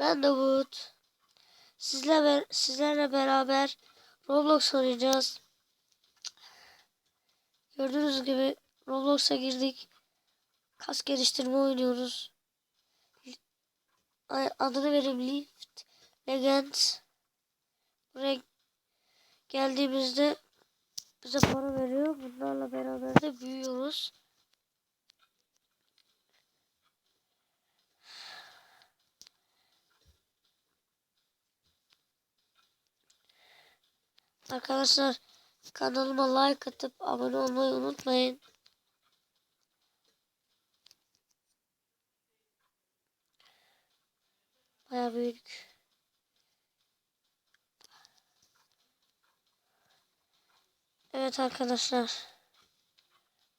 Ben Wood. Sizle sizlerle beraber Roblox oynayacağız. Gördüğünüz gibi Roblox'a girdik. Kas geliştirme oynuyoruz. Adını vereyim Lift Legends. Buraya geldiğimizde bize para veriyor. Bunlarla beraber de büyüyoruz. Arkadaşlar kanalıma like atıp abone olmayı unutmayın. Baya büyük. Evet arkadaşlar.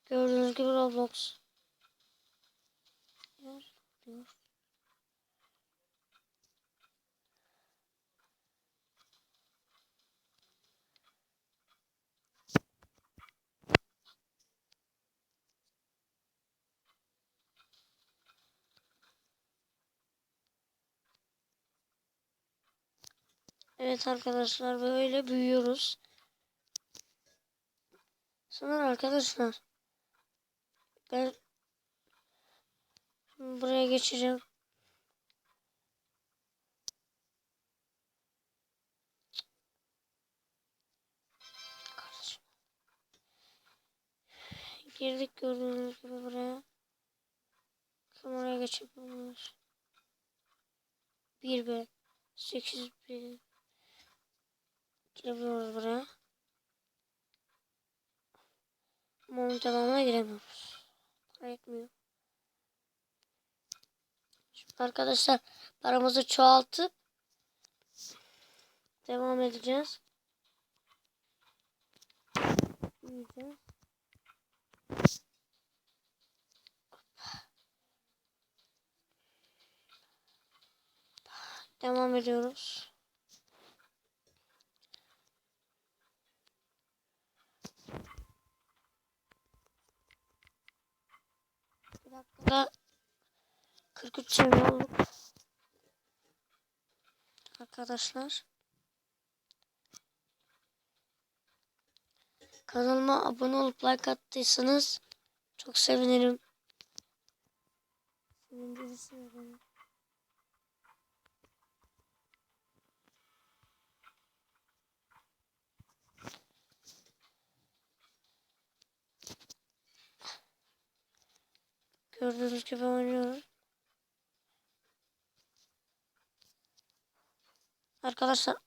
Gördüğünüz gibi Roblox. Diyor, diyor. Evet arkadaşlar böyle büyüyoruz. Sonra arkadaşlar ben buraya geçeceğim. Girdik gördüğünüz gibi buraya. Kameraya geçebiliyoruz. 1 B 8 B Girebiliyoruz buraya. Ama onun devamına giremiyoruz. Etmiyor. Şimdi arkadaşlar paramızı çoğaltıp devam edeceğiz. Yiyeceğiz. Devam ediyoruz. Dakikada 43 seviye olduk. Arkadaşlar. Kanalıma abone olup like attıysanız çok sevinirim. Sevindirisi beni. Gördüğünüz gibi oynuyorum. Arkadaşlar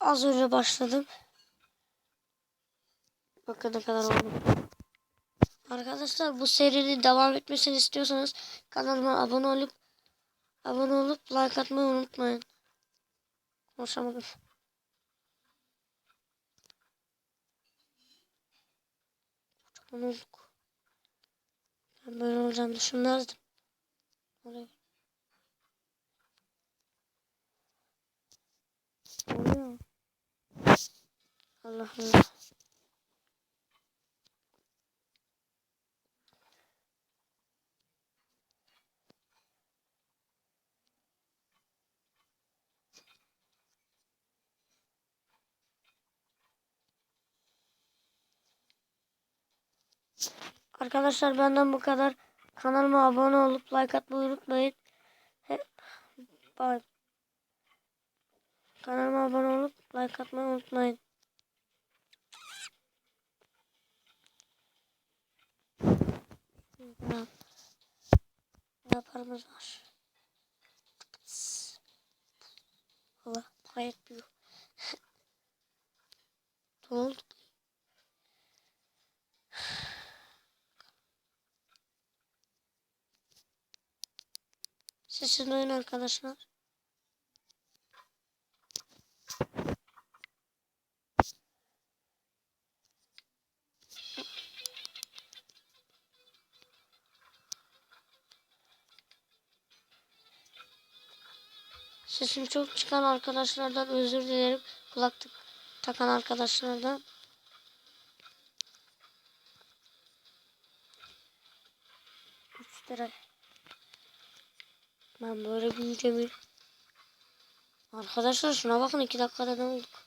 az önce başladım. Bakın ne kadar oldu. Arkadaşlar bu serinin devam etmesini istiyorsanız kanalıma abone olup abone olup like atmayı unutmayın. Konuşamadım. Kocaman olduk. Ben böyle olacağını düşünmezdim. Oraya. Oluyor. Allah Allah. Arkadaşlar benden bu kadar. Kanalıma abone olup like atmayı unutmayın. Kanalıma abone olup like atmayı unutmayın. Ne yaparımız var. Allah gayet büyük. ne? Duyun arkadaşlar. Sesim çok çıkan arkadaşlardan özür dilerim. Kulaklık takan arkadaşlardan. Üç lira. Ben böyle büyüyeceğim. Arkadaşlar şuna bakın iki dakikada ne olduk.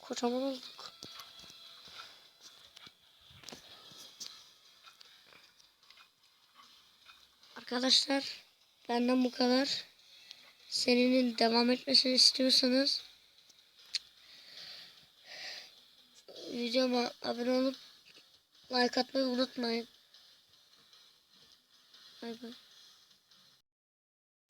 Kocaman olduk. Arkadaşlar benden bu kadar. Serinin devam etmesini istiyorsanız videoma abone olup like atmayı unutmayın. Bay bay.